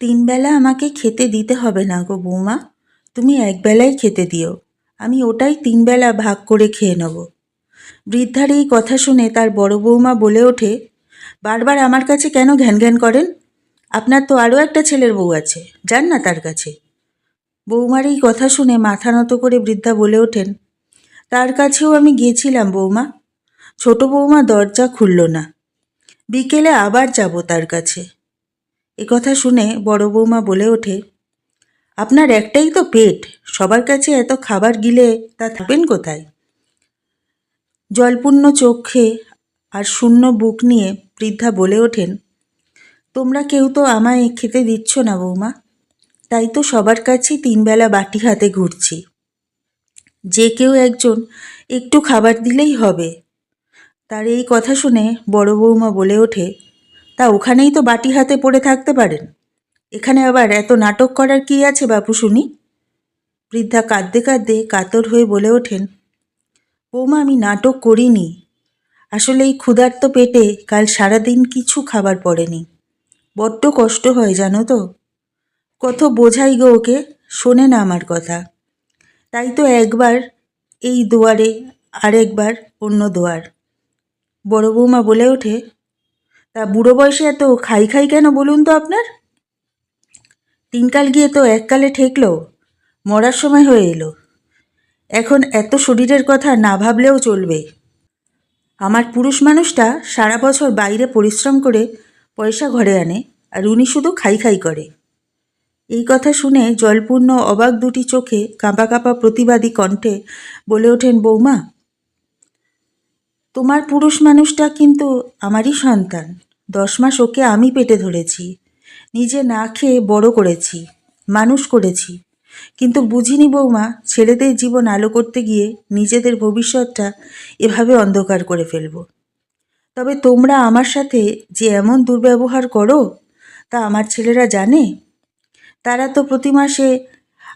তিনবেলা আমাকে খেতে দিতে হবে না গো বৌমা। তুমি একবেলাই খেতে দিও। আমি ওটাই তিনবেলা ভাগ করে খেয়ে নেব। বৃদ্ধার এই কথা শুনে তার বড় বৌমা বলে ওঠে, বারবার আমার কাছে কেন ঘ্যান ঘ্যান করেন? আপনার তো আরও একটা ছেলের বউ আছে, যান না তার কাছে। বৌমার এই কথা শুনে মাথা নত করে বৃদ্ধা বলে ওঠেন, তার কাছেও আমি গিয়েছিলাম বৌমা। ছোট বৌমা দরজা খুলল না। বিকেলে আবার যাব তার কাছে। কথা শুনে বড় বৌমা বলে ওঠে, আপনার একটাই তো পেট, সবার কাছে এত খাবার গিলে তা থাকবেন কোথায়? জলপূর্ণ চোখে আর শূন্য বুক নিয়ে বৃদ্ধা বলে ওঠেন, তোমরা কেউ তো আমায় খেতে দিচ্ছ না বৌমা, তাই তো সবার কাছেই তিনবেলা বাটি হাতে ঘুরছি। যে কেউ একজন একটু খাবার দিলেই হবে। তার এই কথা শুনে বড় বৌমা বলে ওঠে তা ওখানেই তো বাটি হাতে পড়ে থাকতে পারেন। এখানে আবার এত নাটক করার কি আছে বাপু শুনি? বৃদ্ধা কাঁদতে কাঁদতে কাতর হয়ে বলে ওঠেন, বৌমা, আমি নাটক করিনি। আসলে এই ক্ষুধার্ত পেটে কাল সারাদিন কিছু খাবার পড়েনি। বড্ড কষ্ট হয়, জানো তো। কত বোঝাই গো ওকে, শোনে না আমার কথা। তাই তো একবার, এই দুয়ারে আরেকবার অন্য দুয়ার। বড় বৌমা বলে ওঠে বুড়ো বয়সে এত খাই খাই কেন বলুন তো আপনার? তিনকাল গিয়ে তো এককালে ঠেকলো, মরার সময় হয়ে এলো। এখন এত শরীরের কথা না ভাবলেও চলবে। আমার পুরুষ মানুষটা সারা বছর বাইরে পরিশ্রম করে পয়সা ঘরে আনে আর উনি শুধু খাই খাই করে। এই কথা শুনে জলপূর্ণ অবাক দুটি চোখে কাঁপা কাঁপা প্রতিবাদী কণ্ঠে বলে ওঠেন, বৌমা, তোমার পুরুষ মানুষটা কিন্তু আমারই সন্তান। দশ মাস ওকে আমি পেটে ধরেছি। নিজে না খেয়ে বড় করেছি, মানুষ করেছি। কিন্তু বুঝিনি বৌমা, ছেলেদের জীবন আলো করতে গিয়ে নিজেদের ভবিষ্যৎটা এভাবে অন্ধকার করে ফেলব। তবে তোমরা আমার সাথে যে এমন দুর্ব্যবহার করো, তা আমার ছেলেরা জানে। তারা তো প্রতি মাসে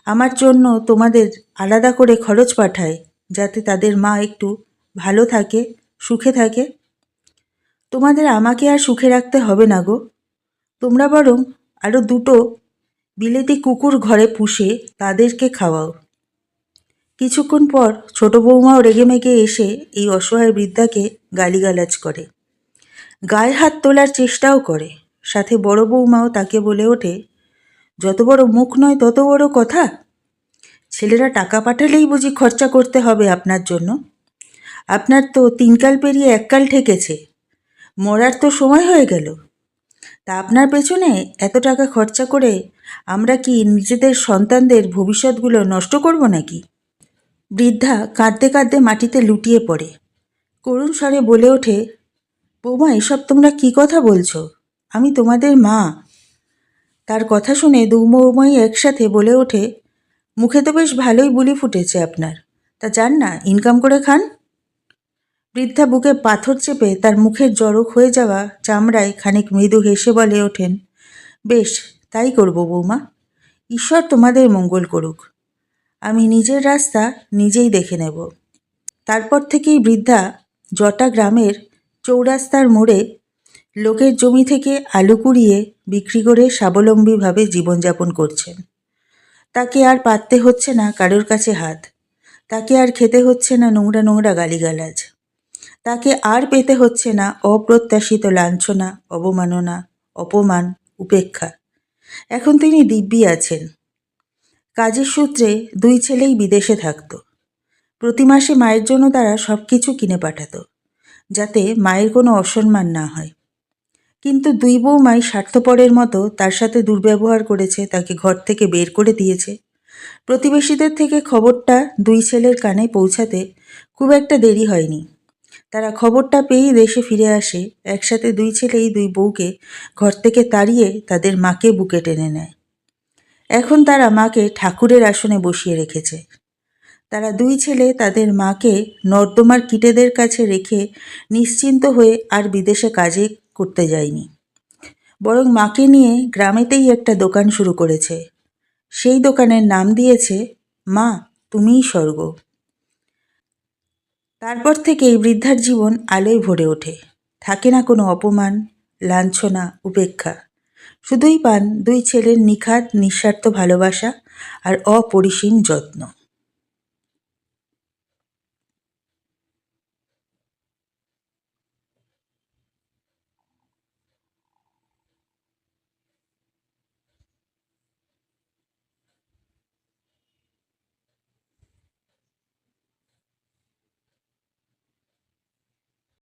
আমার জন্য তোমাদের আলাদা করে খরচ পাঠায়, যাতে তাদের মা একটু ভালো থাকে, সুখে থাকে। তোমাদের আমাকে আর সুখে রাখতে হবে না গো। তোমরা বরং আরও দুটো বিলেতি কুকুর ঘরে পুষে তাদেরকে খাওয়াও। কিছুক্ষণ পর ছোট বৌমাও রেগে মেগে এসে এই অসহায় বৃদ্ধাকে গালিগালাজ করে। গায়ে হাত তোলার চেষ্টাও করে। সাথে বড় বৌমাও তাকে বলে ওঠে, যত বড় মুখ নয় তত বড় কথা। ছেলেরা টাকা পাঠালেই বুঝি খরচা করতে হবে আপনার জন্য। আপনার তো তিনকাল পেরিয়ে এককাল ঠেকেছে। মরার তো সময় হয়ে গেল। তা আপনার পেছনে এত টাকা খরচা করে আমরা কি নিজেদের সন্তানদের ভবিষ্যৎগুলো নষ্ট করব নাকি? বৃদ্ধা কাঁদতে কাঁদতে মাটিতে লুটিয়ে পড়ে। করুণ স্বরে বলে ওঠে, বৌমা, এসব তোমরা কি কথা বলছো? আমি তোমাদের মা। তার কথা শুনে দু বৌমাই একসাথে বলে ওঠে, মুখে তো বেশ ভালোই বুলি ফুটেছে আপনার। তা যান না ইনকাম করে খান। বৃদ্ধা বুকে পাথর চেপে তার মুখের জড়ো হয়ে যাওয়া চামড়ায় খানিক মৃদু হেসে বলে ওঠেন, বেশ, তাই করব বৌমা। ঈশ্বর তোমাদের মঙ্গল করুক। আমি নিজের রাস্তা নিজেই দেখে নেব তারপর থেকেই বৃদ্ধা জটা গ্রামের চৌরাস্তার মোড়ে লোকের জমি থেকে আলু কুড়িয়ে বিক্রি করে স্বাবলম্বীভাবে জীবনযাপন করছেন। তাকে আর পাততে হচ্ছে না কারোর কাছে হাত। তাকে আর খেতে হচ্ছে না নোংরা নোংরা গালিগালাজ। তাকে আর পেতে হচ্ছে না অপ্রত্যাশিত লাঞ্ছনা, অবমাননা, অপমান, উপেক্ষা। এখন তিনি দিব্যি আছেন। কাজের সূত্রে দুই ছেলেই বিদেশে থাকতো। প্রতি মাসে মায়ের জন্য তারা সব কিছু কিনে পাঠাতো, যাতে মায়ের কোনো অসম্মান না হয়। কিন্তু দুই বৌমাই স্বার্থপরের মতো তার সাথে দুর্ব্যবহার করেছে, তাকে ঘর থেকে বের করে দিয়েছে। প্রতিবেশীদের থেকে খবরটা দুই ছেলের কানে পৌঁছাতে খুব একটা দেরি হয়নি। তারা খবরটা পেয়েই দেশে ফিরে আসে। একসাথে দুই ছেলেই দুই বউকে ঘর থেকে তাড়িয়ে তাদের মাকে বুকে টেনে নেয়। এখন তারা মাকে ঠাকুরের আসনে বসিয়ে রেখেছে। তারা দুই ছেলে তাদের মাকে নর্দমার কীটেদের কাছে রেখে নিশ্চিন্ত হয়ে আর বিদেশে কাজে করতে যায়নি। বরং মাকে নিয়ে গ্রামেতেই একটা দোকান শুরু করেছে। সেই দোকানের নাম দিয়েছে, মা, তুমিই স্বর্গ। তারপর থেকে এই বৃদ্ধার জীবন আলোয় ভরে ওঠে। থাকে না কোনো অপমান, লাঞ্ছনা, উপেক্ষা। শুধুই পান দুই ছেলের নিখাত, নিঃস্বার্থ ভালোবাসা আর অপরিসীম যত্ন।